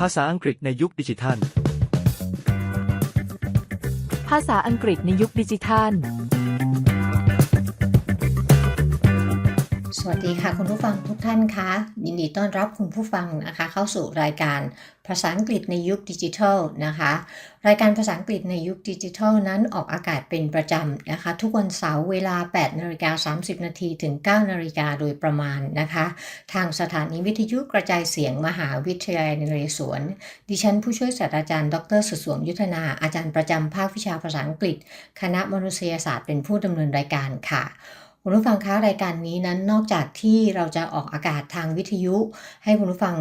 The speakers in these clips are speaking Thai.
ภาษาอังกฤษในยุคดิจิทัล ภาษาอังกฤษในยุคดิจิทัล วัสดีค่ะ คุณผู้ฟังทุกท่านคะยินดีต้อนรับคุณผู้ฟังนะคะ เข้าสู่รายการภาษาอังกฤษในยุคดิจิทัลนะคะ รายการภาษาอังกฤษในยุคดิจิทัลนั้นออกอากาศเป็นประจำนะคะ ทุกวันเสาร์เวลา 8นาฬิกา30 นาทีถึง 9นาฬิกาโดยประมาณนะคะ ทางสถานีวิทยุกระจายเสียงมหาวิทยาลัยนเรศวร ดิฉันผู้ช่วยศาสตราจารย์ ดรสุดสวงยุทธนา อาจารย์ประจำภาควิชาภาษาอังกฤษ คณะมนุษยศาสตร์เป็นผู้ดำเนินรายการค่ะ คุณผู้ฟังคะรายการนี้นั้นนอกจากที่เราจะออกอากาศทางวิทยุ ให้คุณผู้ฟัง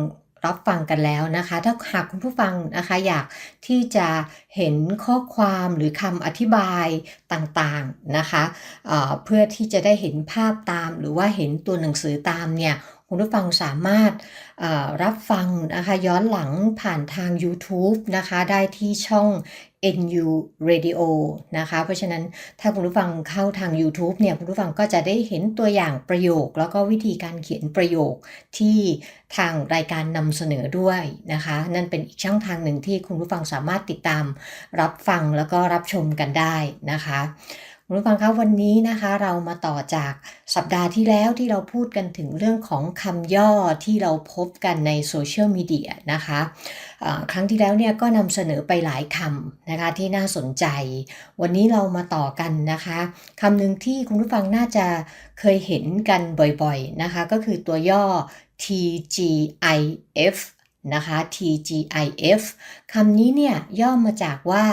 รับฟังกันแล้วนะคะ ถ้าหากคุณผู้ฟังนะคะอยากที่จะเห็นข้อความหรือคำอธิบายต่างๆนะคะเเพื่อที่จะได้เห็นภาพตาม หรือว่าเห็นตัวหนังสือตามเนี่ยคุณผู้ฟังสามารถรับฟังนะคะย้อนหลังผ่านทาง YouTube นะคะได้ที่ช่อง NU Radio นะคะ เพราะฉะนั้นถ้าคุณผู้ฟังเข้าทาง YouTube เนี่ยคุณผู้ฟังก็จะได้เห็นตัวอย่างประโยค แล้วก็วิธีการเขียนประโยคที่ทางรายการนำเสนอด้วยนะคะ นั่นเป็นอีกช่องทางหนึ่งที่คุณผู้ฟังสามารถติดตามรับฟังแล้วก็รับชมกันได้นะคะ คุณผู้ฟังคะวันนี้นะคะเรามาต่อจากสัปดาห์ที่แล้วที่เราพูดกันถึงเรื่องของคำย่อที่เราพบกันในโซเชียลมีเดียนะคะครั้งที่แล้วเนี่ยก็นำเสนอไปหลายคำนะคะที่น่าสนใจ วันนี้เรามาต่อกันนะคะคำหนึ่งที่คุณผู้ฟังน่าจะเคยเห็นกันบ่อยๆนะคะก็คือตัวย่อ TGIF นะคะ TGIF คำนี้เนี่ยย่อมาจากว่า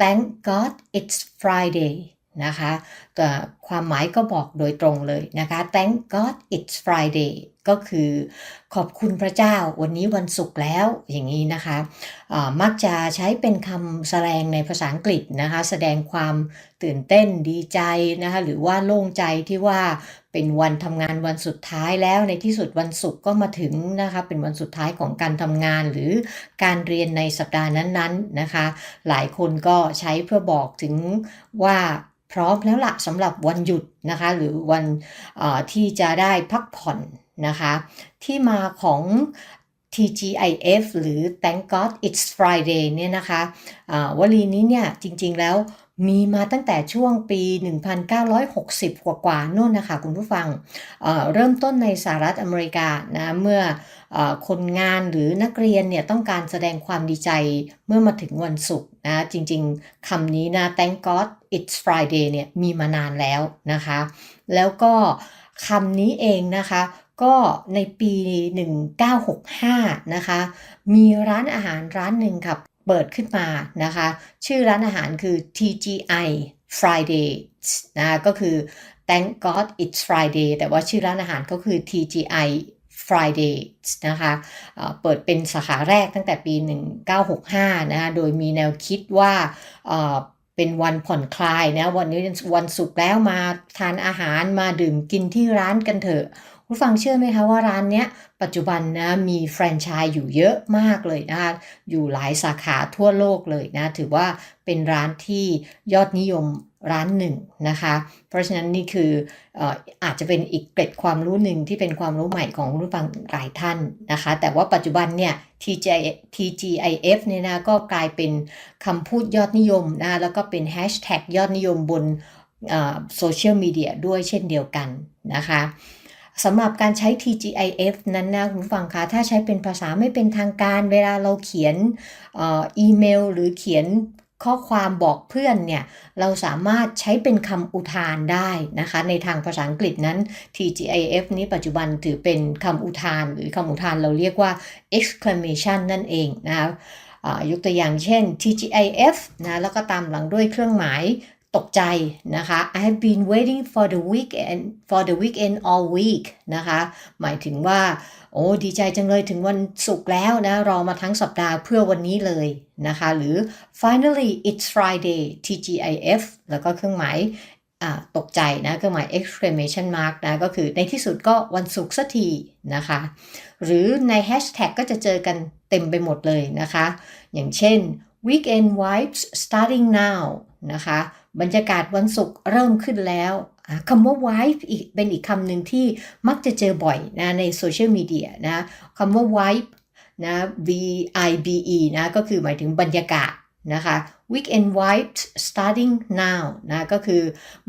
Thank God it's Friday นะคะความหมายก็บอกโดยตรงเลยนะคะ Thank God it's Friday ก็คือขอบคุณพระเจ้าวันนี้วันศุกร์แล้วอย่างนี้นะคะอ่ามักจะใช้เป็นคำแสดงในภาษาอังกฤษนะคะ แสดงความตื่นเต้นดีใจนะคะ หรือว่าโล่งใจที่ว่าเป็นวันทำงานวันสุดท้ายแล้วในที่สุดวันศุกร์ก็มาถึงนะคะ เป็นวันสุดท้ายของการทำงานหรือการเรียนในสัปดาห์นั้นๆนะคะ หลายคนก็ใช้เพื่อบอกถึงว่า พร้อมแล้วละสำหรับวันหยุดนะคะ หรือวันที่จะได้พักผ่อนนะคะ ที่มาของ TGIF หรือ Thank God It's Friday เนี่ยนะคะะวลีนี้เนี่ยจริงๆแล้ว มีมาตั้งแต่ช่วงปี 1960 กว่าๆนู่นนะคะคุณผู้ฟังเเริ่มต้นในสหรัฐอเมริกานะเมื่อออคนงานหรือนักเรียนเนี่ยต้องการแสดงความดีใจเมื่อมาถึงวันศุกร์นะจริงๆคำนี้นะ Thank God It's Friday เนี่ยมีมานานแล้วนะคะ แล้วก็คำนี้เองนะคะก็ในปี 1965 นะคะ มีร้านอาหารร้านหนึ่งค่ะ เปิดขึ้นมานะคะ ชื่อร้านอาหารคือ TGI Friday นะก็คือ Thank God It's Friday แต่ว่าชื่อร้านอาหารก็คือ TGI Friday นะคะเอ่อเปิดเป็นสาขาแรกตั้งแต่ปี 1965 นะคะโดยมีแนวคิดว่าเป็นวันผ่อนคลายนะวันนี้วันศุกร์แล้วมาทานอาหารมาดื่มกินที่ร้านกันเถอะ ผู้ฟังเชื่อไหมคะว่าร้านเนี้ยปัจจุบันนะมีแฟรนไชส์อยู่เยอะมากเลยนะคะอยู่หลายสาขาทั่วโลกเลยนะ ถือว่าเป็นร้านที่ยอดนิยมร้านหนึ่งนะคะ เพราะฉะนั้นนี่คือเอ่ออาจจะเป็นอีกเกร็ดความรู้หนึ่งที่เป็นความรู้ใหม่ของผู้ฟังหลายท่านนะคะ แต่ว่าปัจจุบันเนี่ย TGI TGIF เนี่ยนะก็กลายเป็นคำพูดยอดนิยมนะแล้วก็เป็นแฮชแท็กยอดนิยมบนโซเชียลมีเดียด้วยเช่นเดียวกันนะคะ สำหรับการใช้ TGIF นั้นนะคุณฟังคะถ้าใช้เป็นภาษาไม่เป็นทางการ เวลาเราเขียนอ,อีเมล หรือเขียนข้อความบอกเพื่อนเนี่ยเราสามารถใช้เป็นคำอุทานได้นะคะ ในทางภาษาอังกฤษนั้น TGIF นี้ปัจจุบันถือเป็นคำอุทาน หรือคำอุทานเราเรียกว่า exclamation นั่นเองนะคะยกตัวอย่างเช่น TGIF นะแล้วก็ตามหลังด้วยเครื่องหมาย ตกใจนะคะ I have been waiting for the weekend for the weekend all week นะคะ หมายถึงว่า โอ้ดีใจจังเลยถึงวันศุกร์แล้วนะ รอมาทั้งสัปดาห์เพื่อวันนี้เลยนะคะ หรือ finally it's Friday TGIF แล้วก็เครื่องหมายตกใจนะเครื่องหมาย exclamation mark นะ ก็คือในที่สุดก็วันศุกร์สักทีนะคะ หรือใน hashtag ก็จะเจอกันเต็มไปหมดเลยนะคะ อย่างเช่น weekend vibes starting now นะคะ บรรยากาศวันศุกร์เริ่มขึ้นแล้วคำว่า vibe อีกเป็นอีกคำหนึ่งที่มักจะเจอบ่อยนะในโซเชียลมีเดียนะคำว่า vibe นะ V I B E นะก็คือหมายถึงบรรยากาศนะคะ weekend vibes starting now นะก็คือ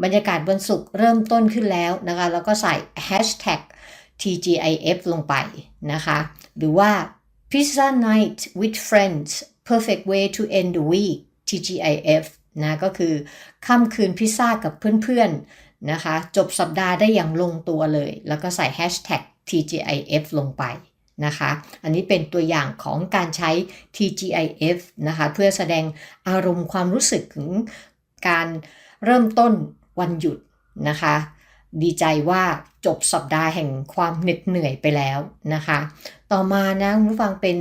บรรยากาศวันศุกร์เริ่มต้นขึ้นแล้วนะคะแล้วก็ใส่ hashtag TGIF ลงไปนะคะ หรือว่า pizza night with friends perfect way to end the week TGIF นะก็คือค่ำคืนพิซซ่ากับเพื่อนๆนะคะ จบสัปดาห์ได้อย่างลงตัวเลย แล้วก็ใส่ hashtag TGIF ลงไปนะคะ อันนี้เป็นตัวอย่างของการใช้ TGIF นะคะ เพื่อแสดงอารมณ์ความรู้สึกถึงการเริ่มต้นวันหยุดนะคะ ดีใจว่าจบสัปดาห์แห่งความเหน็ดเหนื่อยไปแล้วนะคะ ต่อมานะคุณผู้ฟังเป็น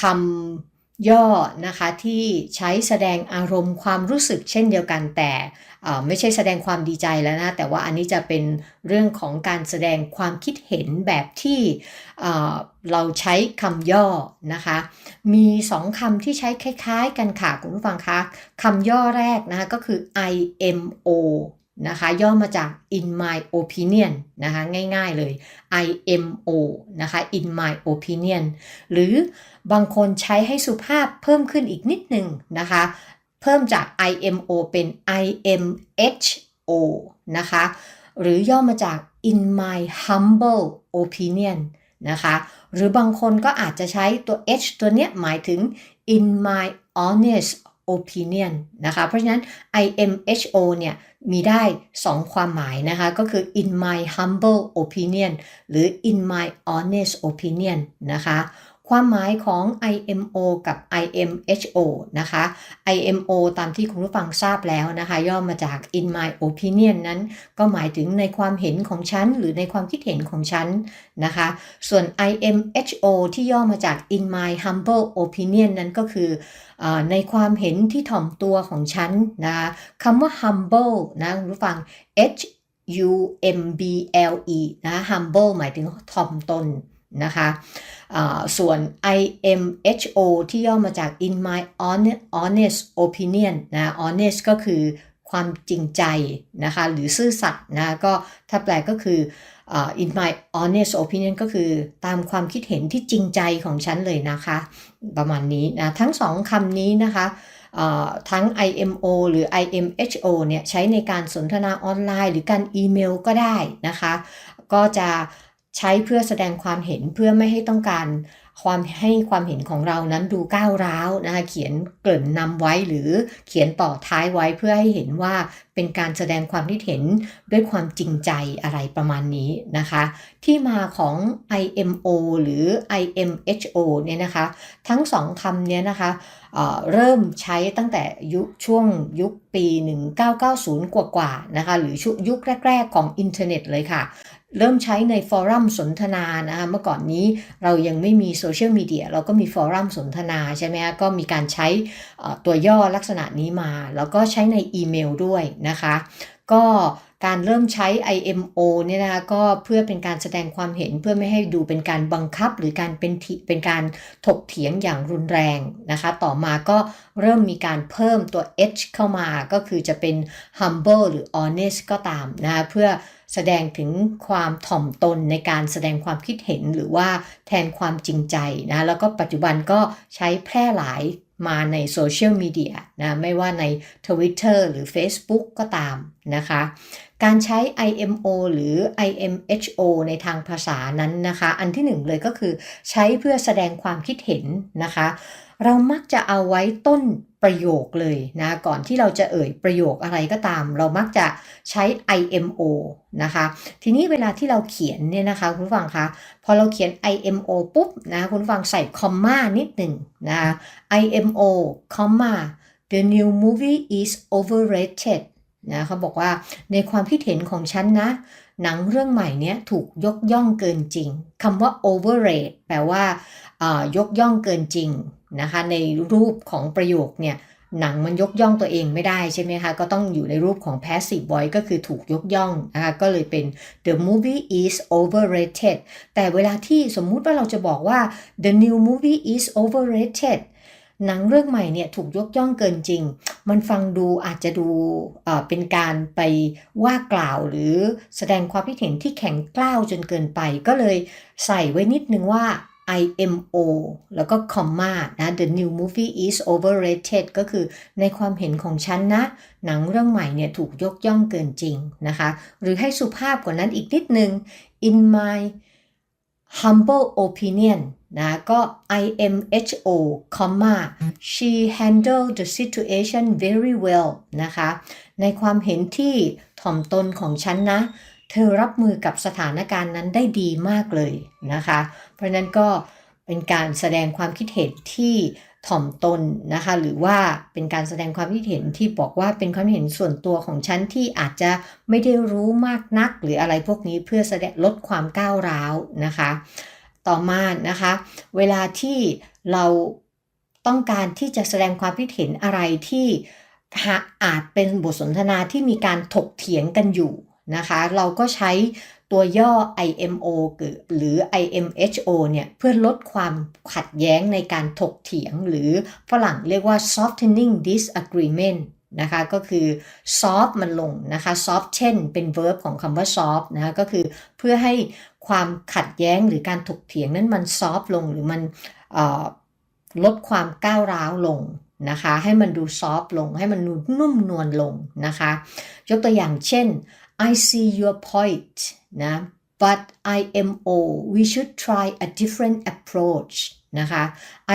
คำ ย่อนะคะที่ใช้แสดงอารมณ์ความรู้สึกเช่นเดียวกันแต่ไม่ใช่แสดงความดีใจแล้วนะ แต่ว่าอันนี้จะเป็นเรื่องของการแสดงความคิดเห็นแบบที่เราใช้คำย่อนะคะ มีสองคำที่ใช้คล้ายๆ กันค่ะคุณผู้ฟังคะคำย่อแรกนะคะก็คือ IMO นะคะย่อมาจาก in my opinion นะคะง่ายๆเลย IMO นะคะ in my opinion หรือบางคนใช้ให้สุภาพเพิ่มขึ้นอีกนิดหนึ่งนะคะ เพิ่มจาก IMO เป็น IMHO นะคะ หรือย่อมาจาก in my humble opinion นะคะหรือบางคนก็อาจจะใช้ตัว H ตัวเนี้ยหมายถึง in my honest opinion นะคะ เพราะฉะนั้น IMHO เนี่ยมีได้ 2 ความหมายนะคะ ก็คือ in my humble opinion หรือ in my honest opinion นะคะ ความหมายของ IMO กับ IMHO นะคะ IMO ตามที่คุณผู้ฟังทราบแล้วนะคะ ย่อมาจาก in my opinion นั้น ก็หมายถึงในความเห็นของฉัน หรือในความคิดเห็นของฉันนะคะ ส่วน IMHO ที่ย่อมาจาก in my humble opinion นั้นก็คืออในความเห็นที่ถ่อมตัวของฉันนะคะคำว่า humble นะคุณผู้ฟัง H U M B L E นะ humble หมายถึงถ่อมตน นะคะส่วน IMHO ที่ย่อมาจาก in my honest honest opinion นะ honest ก็คือความจริงใจนะคะหรือซื่อสัตย์นะก็ถ้าแปลก็คืออ in my honest opinion ก็คือตามความคิดเห็นที่จริงใจของฉันเลยนะคะ ประมาณนี้นะทั้งสองคำนี้นะคะทั้ง IMO หรือ IMHO เนี่ยใช้ในการสนทนาออนไลน์ หรือการอีเมลก็ได้นะคะ ก็จะ ใช้เพื่อแสดงความเห็นเพื่อไม่ให้ต้องการความให้ความเห็นของเรานั้นดูก้าวร้าวนะคะเขียนเกริ่นนำไว้หรือเขียนต่อท้ายไว้เพื่อให้เห็นว่าเป็นการแสดงความคิดเห็นด้วยความจริงใจอะไรประมาณนี้นะคะ ที่มาของ IMO หรือ IMHO เนี่ยนะคะ ทั้งสองคำเนี้ยนะคะเเริ่มใช้ตั้งแต่ยุคช่วงยุคปี 1990 กว่าๆนะคะหรือชุยุคแรก ๆ ของอินเทอร์เน็ตเลยค่ะ เริ่มใช้ในฟอรัมสนทนานะคะเมื่อก่อนนี้เรายังไม่มีโซเชียลมีเดียเราก็มีฟอรัมสนทนาใช่ไหมคะก็มีการใช้ตัวย่อลักษณะนี้มา แล้วก็ใช้ในอีเมลด้วยนะคะ ก็การเริ่มใช้ IMO เนี่ยนะคะก็เพื่อเป็นการแสดงความเห็นเพื่อไม่ให้ดูเป็นการบังคับหรือการเป็นทิเป็นการถกเถียงอย่างรุนแรงนะคะ ต่อมาก็เริ่มมีการเพิ่มตัว H เข้ามาก็คือจะเป็น humble หรือ honest ก็ตามนะคะเพื่อ แสดงถึงความถ่อมตนในการแสดงความคิดเห็นหรือว่าแทนความจริงใจนะแล้วก็ปัจจุบันก็ใช้แพร่หลายมาในโซเชียลมีเดียนะไม่ว่าใน Twitter หรือ Facebook ก็ตามนะคะ การใช้ IMO หรือ IMHO ในทางภาษานั้นนะคะ อันที่หนึ่งเลยก็คือใช้เพื่อแสดงความคิดเห็นนะคะ เรามักจะเอาไว้ต้น ประโยคเลยนะก่อนที่เราจะเอ่ยประโยคอะไรก็ตาม เรามักจะใช้ IMO นะคะ ทีนี้เวลาที่เราเขียนเนี่ยนะคะคุณฟังคะพอเราเขียน IMO ปุ๊บนะคุณฟังใส่คอมมานิดหนึ่งนะ IMO คอมมา the new movie is overrated นะเขาบอกว่าในความคิดเห็นของฉันนะ หนังเรื่องใหม่เนี้ยถูกยกย่องเกินจริงคำว่า overrate แปลว่าายกย่องเกินจริงนะคะในรูปของประโยคเนี่ยหนังมันยกย่องตัวเองไม่ได้ใช่ไหมคะก็ต้องอยู่ในรูปของ passive voice ก็คือถูกยกย่องนะคะก็เลยเป็น the movie is overrated แต่เวลาที่สมมุติว่าเราจะบอกว่า the new movie is overrated หนังเรื่องใหม่เนี่ยถูกยกย่องเกินจริง มันฟังดูอาจจะดูเป็นการไปว่ากล่าวหรือแสดงความคิดเห็นที่แข็งกล้าวจนเกินไป ก็เลยใส่ไว้นิดนึงว่า IMO แล้วก็ comma นะ the new movie is overrated ก็คือในความเห็นของฉันนะ หนังเรื่องใหม่เนี่ยถูกยกย่องเกินจริงนะคะ หรือให้สุภาพกว่านั้นอีกนิดนึง in my humble opinion นะก็ IMHO she handled the situation very well นะคะ ในความเห็นที่ถ่อมตนของฉันนะ เธอรับมือกับสถานการณ์นั้นได้ดีมากเลยนะคะ เพราะนั้นก็เป็นการแสดงความคิดเห็นที่ถ่อมตนนะคะ หรือว่าเป็นการแสดงความคิดเห็นที่บอกว่าเป็นความเห็นส่วนตัวของฉันที่อาจจะไม่ได้รู้มากนักหรืออะไรพวกนี้เพื่อแสดงลดความก้าวร้าวนะคะ ต่อมานะคะ เวลาที่เราต้องการที่จะแสดงความคิดเห็นอะไรที่อาจเป็นบทสนทนาที่มีการถกเถียงกันอยู่นะคะ เราก็ใช้ตัวย่อ IMO หรือ IMHO เนี่ยเพื่อลดความขัดแย้งในการถกเถียง หรือฝรั่งเรียกว่า softening disagreement นะคะก็คือ soft มันลงนะคะ soft เช่นเป็น verb ของคำว่า soft นะคะก็คือเพื่อให้ ความขัดแย้งหรือการถกเถียงนั้นมัน soft ลงหรือมันลดความก้าวร้าวลงนะคะ ให้มันดูซอฟลง ให้มันนุ่มนวลลงนะคะ ยกตัวอย่างเช่น I see your point นะ but IMO we should try a different approach นะคะ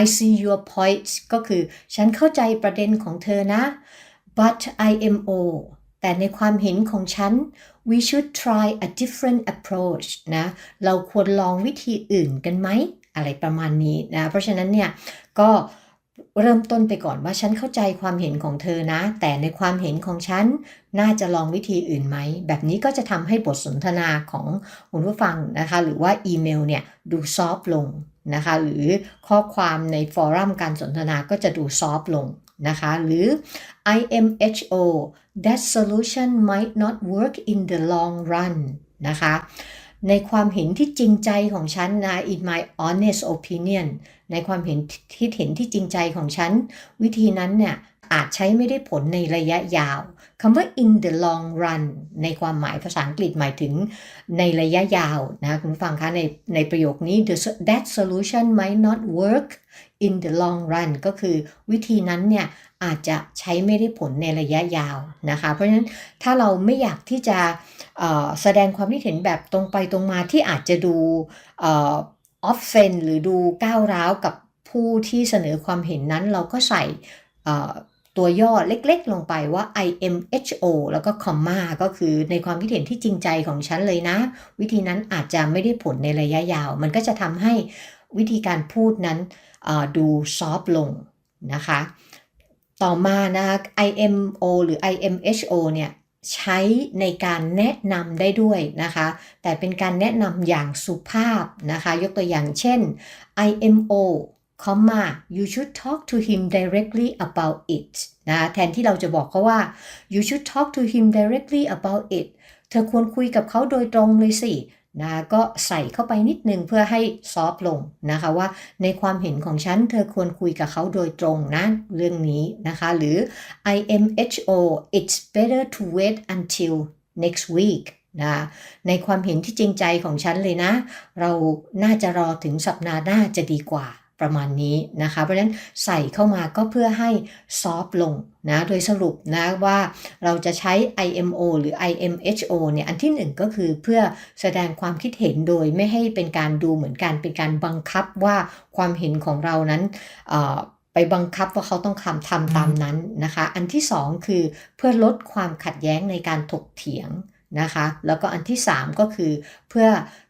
I see your point ก็คือฉันเข้าใจประเด็นของเธอนะ but IMO แต่ในความเห็นของฉัน we should try a different approach นะ เราควรลองวิธีอื่นกันไหม อะไรประมาณนี้นะ เพราะฉะนั้นเนี่ย ก็เริ่มต้นไปก่อนว่าฉันเข้าใจความเห็นของเธอนะ แต่ในความเห็นของฉัน น่าจะลองวิธีอื่นไหม แบบนี้ก็จะทำให้บทสนทนาของคุณผู้ฟังนะคะ หรือว่าอีเมลเนี่ยดูซอฟลงนะคะ หรือข้อความในฟอรัมการสนทนาก็จะดูซอฟลง นะคะหรือ IMHO that solution might not work in the long run นะคะในความเห็นที่จริงใจของฉันนะ in my honest opinion ในความเห็นที่เห็นที่จริงใจของฉัน วิธีนั้นเนี่ย อาจใช้ไม่ได้ผลในระยะยาวคำว่า in the long run ในความหมายภาษาอังกฤษหมายถึงในระยะยาวนะคุณฟังคะในในประโยคนี้ the, that solution might not work in the long run ก็คือวิธีนั้นเนี่ยอาจจะใช้ไม่ได้ผลในระยะยาวนะคะ เพราะฉะนั้นถ้าเราไม่อยากที่จะแสดงความคิดเห็นแบบตรงไปตรงมาที่อาจจะดูออฟเฟนหรือดูก้าวร้าวกับผู้ที่เสนอความเห็นนั้นเราก็ใส่ ตัวย่อเล็กๆ ลงไปว่า IMHO แล้วก็ comma ก็คือในความคิดเห็นที่จริงใจของฉันเลยนะ วิธีนั้นอาจจะไม่ได้ผลในระยะยาว มันก็จะทำให้วิธีการพูดนั้นดูซอฟลงนะคะ ต่อมานะคะ IMO หรือ IMHO เนี่ยใช้ในการแนะนำได้ด้วยนะคะ แต่เป็นการแนะนำอย่างสุภาพนะคะ ยกตัวอย่างเช่น IMO comma you should talk to him directly about it นะแทนที่เราจะบอกเขาว่า you should talk to him directly about it เธอควรคุยกับเขาโดยตรงเลยสินะก็ใส่เข้าไปนิดนึงเพื่อให้ซอฟลงนะคะว่าในความเห็นของฉันเธอควรคุยกับเขาโดยตรงนะเรื่องนี้นะคะหรือ IMHO it's better to wait until next week นะในความเห็นที่จริงใจของฉันเลยนะ เราน่าจะรอถึงสัปดาห์หน้าจะดีกว่า ประมาณนี้นะคะ เพราะฉะนั้นใส่เข้ามาก็เพื่อให้ซอฟลงนะโดยสรุปนะว่าเราจะใช้ IMO หรือ IMHO เนี่ยอันที่หนึ่งก็คือเพื่อแสดงความคิดเห็นโดยไม่ให้เป็นการดูเหมือนกันเป็นการบังคับว่าความเห็นของเรานั้นไปบังคับว่าเขาต้องคำทำตามนั้นนะคะ อันที่สองคือเพื่อลดความขัดแย้งในการถกเถียงนะคะ แล้วก็อันที่สามก็คือเพื่อ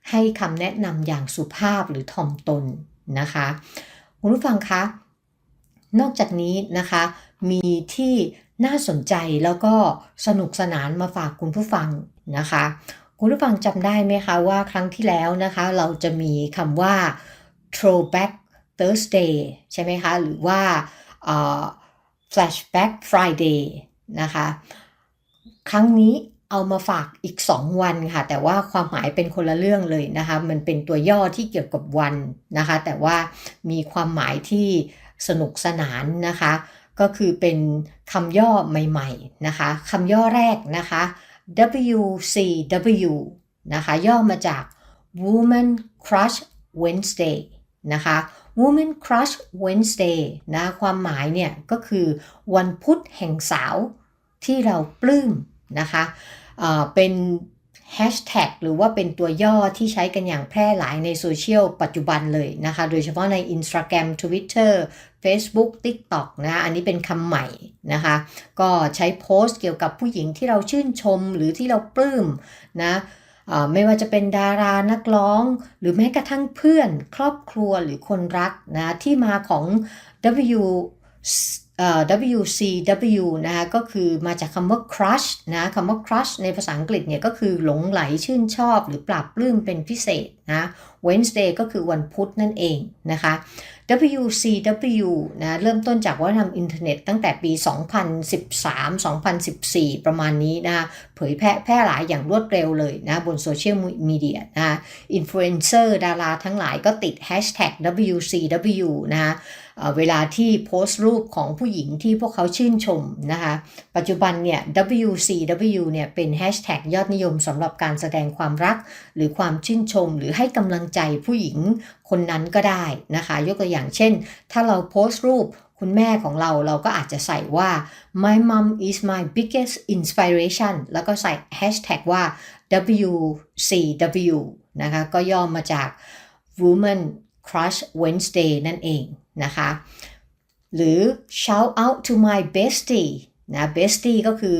ให้คำแนะนำอย่างสุภาพหรือถ่อมตน นะคะคุณผู้ฟังคะนอกจากนี้นะคะมีที่น่าสนใจแล้วก็สนุกสนานมาฝากคุณผู้ฟังนะคะ คุณผู้ฟังจำได้ไหมคะว่าครั้งที่แล้วนะคะเราจะมีคำว่า throwback Thursday ใช่ไหมคะ หรือว่า flashback Friday นะคะ ครั้งนี้ เอามาฝากอีก 2 วันค่ะ แต่ว่าความหมายเป็นคนละเรื่องเลยนะคะ มันเป็นตัวย่อที่เกี่ยวกับวันนะคะ แต่ว่ามีความหมายที่สนุกสนานนะคะ ก็คือเป็นคำย่อใหม่ๆนะคะคำย่อแรกนะคะ WCW นะคะ ย่อมาจาก Woman Crush Wednesday นะคะ Women Crush Wednesday นะความหมายเนี่ยก็คือวันพุธแห่งสาวที่เราปลื้มนะคะ เป็นแฮชแท็กหรือว่าเป็นตัวย่อที่ใช้กันอย่างแพร่หลายในโซเชียลปัจจุบันเลยนะคะ โดยเฉพาะใน Instagram Twitter Facebook TikTok นะอันนี้เป็นคำใหม่นะคะ ก็ใช้โพสต์เกี่ยวกับผู้หญิงที่เราชื่นชมหรือที่เราปลื้มนะไม่ว่าจะเป็นดารานักร้อง หรือแม้กระทั่งเพื่อน ครอบครัวหรือคนรักนะที่มาของ W WCW นะคะก็คือมาจากคำว่า crush นะคำว่า crush ในภาษาอังกฤษเนี่ยก็คือหลงไหลชื่นชอบ หรือปรับปลื้มเป็นพิเศษนะ Wednesday ก็คือวันพุธนั่นเองนะคะ WCW นะเริ่มต้นจากวัฒนธรรมอินเทอร์เน็ตตั้งแต่ปี 2013-2014 ประมาณนี้นะเผยแพร่แพร่หลายอย่างรวดเร็วเลยนะบนโซเชียลมีเดียนะอินฟลูเอนเซอร์ดาราทั้งหลายก็ติด hashtag WCW นะคะ เวลาที่โพสต์รูปของผู้หญิงที่พวกเขาชื่นชมนะคะ ปัจจุบันเนี่ย WCW เนี่ยเป็นแฮชแท็กยอดนิยมสำหรับการแสดงความรัก หรือความชื่นชม หรือให้กำลังใจผู้หญิงคนนั้นก็ได้นะคะ ยกตัวอย่างเช่น ถ้าเราโพสต์รูปคุณแม่ของเราเราก็อาจจะใส่ว่า my mom is my biggest inspiration แล้วก็ใส่แฮชแท็กว่า WCW นะคะ ก็ย่อมาจาก Woman Crush Wednesday นั่นเอง นะคะ หรือ shout out to my bestie นะ bestie ก็คือ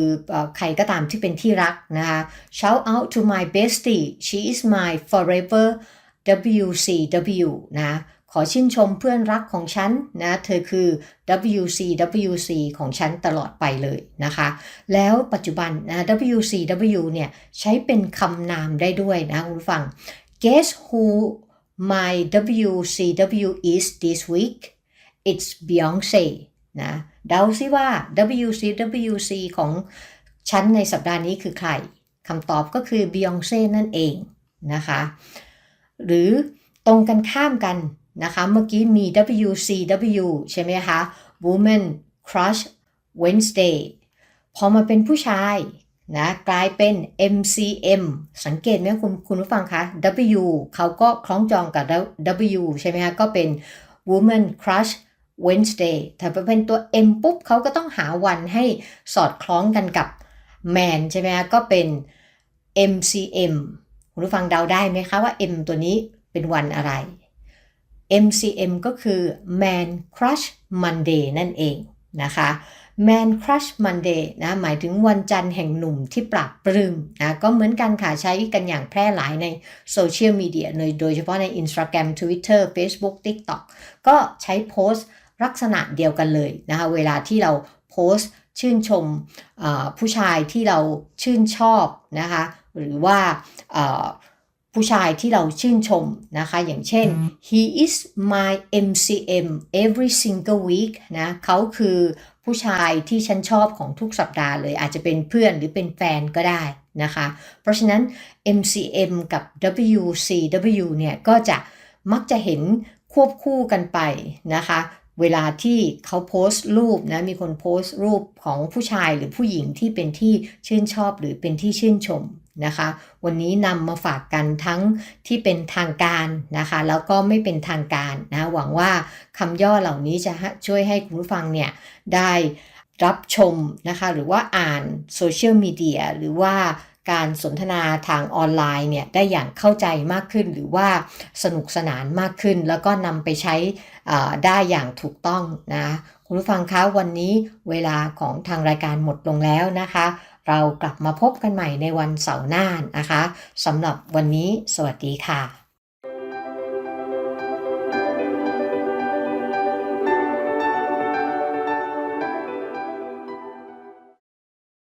ใครก็ตามที่เป็นที่รักนะคะ shout out to my bestie she is my forever WCW นะขอชื่นชมเพื่อนรักของฉันนะเธอคือ WCWC ของฉันตลอดไปเลยนะคะ แล้วปัจจุบันนะ WCW เนี่ยใช้เป็นคำนามได้ด้วยนะคุณฟัง Guess who my WCW is this week It's Beyonce นะเดาซิว่า WCWC ของฉันในสัปดาห์นี้คือใครคำตอบก็คือ Beyonce นั่นเองนะคะ หรือตรงกันข้ามกันนะคะเมื่อกี้มี WCW ใช่ไหมคะ Woman Crush Wednesday พอมาเป็นผู้ชาย นะกลายเป็น MCM สังเกตไหมคุณคุณผู้ฟังคะ W เขาก็คล้องจองกับ W ใช่ไหมคะก็เป็น Woman Crush Wednesday ถ้าเป็นตัว M ปุ๊บเขาก็ต้องหาวันให้สอดคล้องกันกับ Man ใช่ไหมคะก็เป็น MCM คุณผู้ฟังเดาได้ไหมคะว่า M ตัวนี้เป็นวันอะไร MCM ก็คือ Man Crush Monday นั่นเองนะคะ Man Crush Monday นะหมายถึงวันจันทร์แห่งหนุ่มที่ปรับปรื้มนะก็เหมือนกันค่ะใช้กันอย่างแพร่หลายในโซเชียลมีเดียโดยเฉพาะใน Instagram Twitter Facebook TikTok ก็ใช้โพสต์ลักษณะเดียวกันเลยนะคะเวลาที่เราโพสต์ชื่นชมผู้ชายที่เราชื่นชอบนะคะหรือว่าอ่า ผู้ชายที่เราชื่นชมนะคะ อย่างเช่น he is my MCM every single week นะเขาคือผู้ชายที่ฉันชอบของทุกสัปดาห์เลย อาจจะเป็นเพื่อนหรือเป็นแฟนก็ได้นะคะ เพราะฉะนั้น MCM กับ WCW เนี่ยก็จะมักจะเห็นควบคู่กันไปนะคะ เวลาที่เขาโพสต์รูปนะ มีคนโพสต์รูปของผู้ชายหรือผู้หญิงที่เป็นที่ชื่นชอบหรือเป็นที่ชื่นชม นะคะ วันนี้นำมาฝากกันทั้งที่เป็นทางการนะคะ แล้วก็ไม่เป็นทางการนะหวังว่าคำย่อเหล่านี้จะช่วยให้คุณผู้ฟังเนี่ยได้รับชมนะคะ หรือว่าอ่านโซเชียลมีเดียหรือว่าการสนทนาทางออนไลน์เนี่ยได้อย่างเข้าใจมากขึ้น หรือว่าสนุกสนานมากขึ้น แล้วก็นำไปใช้ได้อย่างถูกต้องนะ คุณผู้ฟังคะวันนี้เวลาของทางรายการหมดลงแล้วนะคะ เรากลับมาพบกันใหม่ในวันเสาร์หน้านะคะสำหรับวันนี้สวัสดีค่ะ